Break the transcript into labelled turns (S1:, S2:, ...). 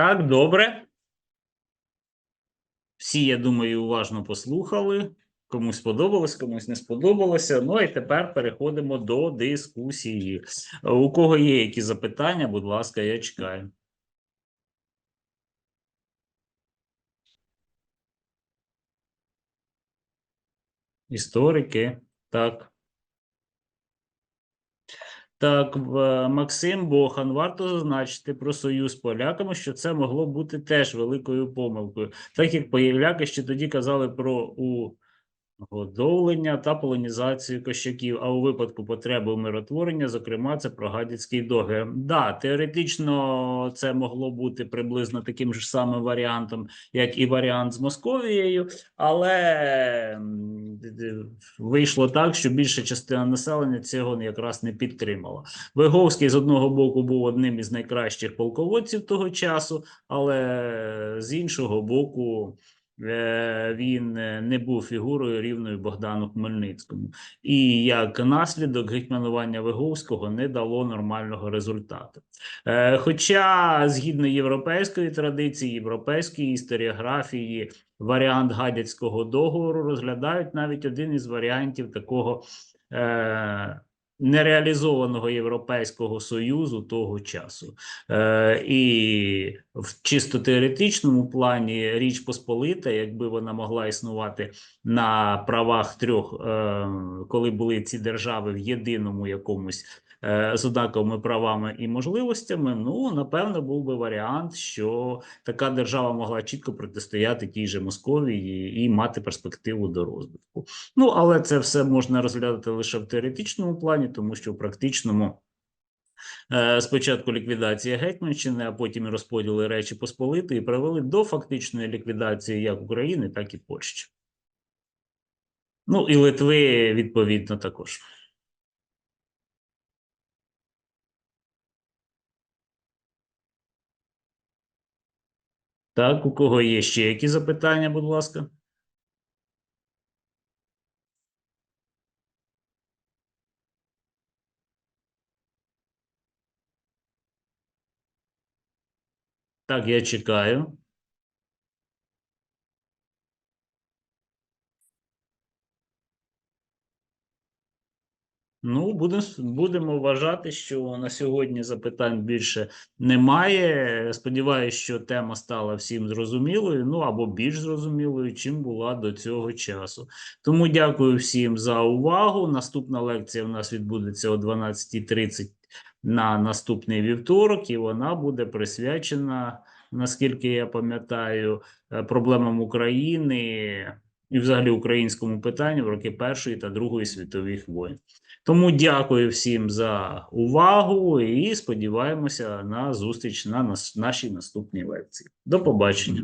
S1: Так, добре. Всі, я думаю, уважно послухали. Комусь сподобалось, комусь не сподобалося. Ну і тепер переходимо до дискусії. У кого є які запитання, будь ласка, я чекаю. Історики, так. Так, Максим Бохан, варто зазначити про союз поляками, що це могло бути теж великою помилкою, так як поляки ще тоді казали про угодовлення та полонізацію кощаків, а у випадку потреби умиротворення, зокрема, це про гадяцький договір. Да, теоретично це могло бути приблизно таким ж самим варіантом, як і варіант з Московією, але вийшло так, що більша частина населення цього якраз не підтримала. Виговський з одного боку був одним із найкращих полководців того часу, але з іншого боку. Е, Він е, не був фігурою рівною Богдану Хмельницькому, і як наслідок гетьманування Виговського не дало нормального результату. Е, Хоча, згідно європейської традиції, європейської історіографії, варіант гадяцького договору розглядають навіть один із варіантів такого нереалізованого Європейського Союзу того часу. Е, і в чисто теоретичному плані Річ Посполита, якби вона могла існувати на правах трьох, е, коли були ці держави в єдиному якомусь з однаковими правами і можливостями, ну напевно, був би варіант, що така держава могла чітко протистояти тій же Московії і мати перспективу до розвитку. Ну але це все можна розглядати лише в теоретичному плані, тому що в практичному. Е, Спочатку ліквідація Гетьманщини, а потім розподіли Речі Посполитої привели до фактичної ліквідації як України, так і Польщі. Ну і Литви відповідно також. Так, у кого є ще які запитання, будь ласка? Так, я чекаю. Ну, будемо, будемо вважати, що на сьогодні запитань більше немає. Сподіваюсь, що тема стала всім зрозумілою, ну або більш зрозумілою, чим була до цього часу. Тому дякую всім за увагу. Наступна лекція у нас відбудеться о 12.30 на наступний вівторок, і вона буде присвячена, наскільки я пам'ятаю, е, проблемам України і взагалі українському питанню в роки Першої та Другої світових воєн. Тому дякую всім за увагу і сподіваємося на зустріч на нашій наступній лекції. До побачення.